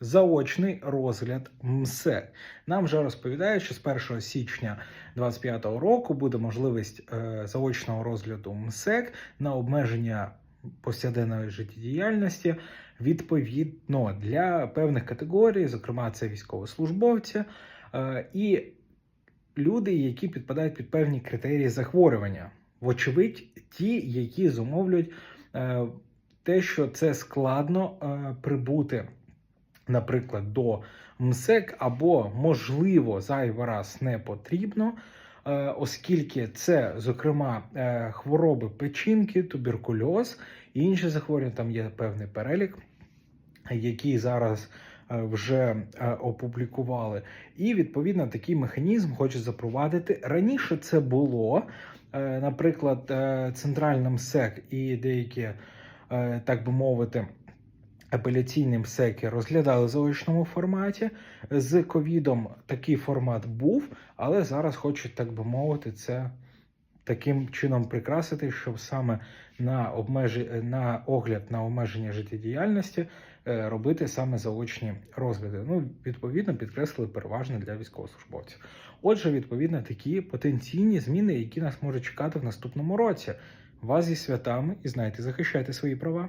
заочний розгляд МСЕК. Нам вже розповідають, що з 1 січня 2025 року буде можливість е, заочного розгляду МСЕК на обмеження повсякденної життєдіяльності відповідно для певних категорій, зокрема, це військовослужбовці е, і люди, які підпадають під певні критерії захворювання. Вочевидь, ті, які зумовлюють е, те, що це складно прибути, наприклад, до МСЕК, або, можливо, зайвий раз не потрібно, е, оскільки це, зокрема, е, хвороби печінки, туберкульоз і інші захворювання, там є певний перелік, який зараз е, вже опублікували. І відповідно такий механізм хочуть запровадити. Раніше це було, наприклад, центральний МСЕК і деякі, так би мовити, апеляційні МСЕКи розглядали в заочному форматі. З ковідом такий формат був, але зараз хочуть, так би мовити, це таким чином прикрасити, щоб саме на обмежі... на огляд на обмеження життєдіяльності е, робити саме заочні розгляди. Ну, відповідно, підкреслили переважно для військовослужбовців. Отже, відповідно, такі потенційні зміни, які нас можуть чекати в наступному році. Вас зі святами і знайте, захищайте свої права.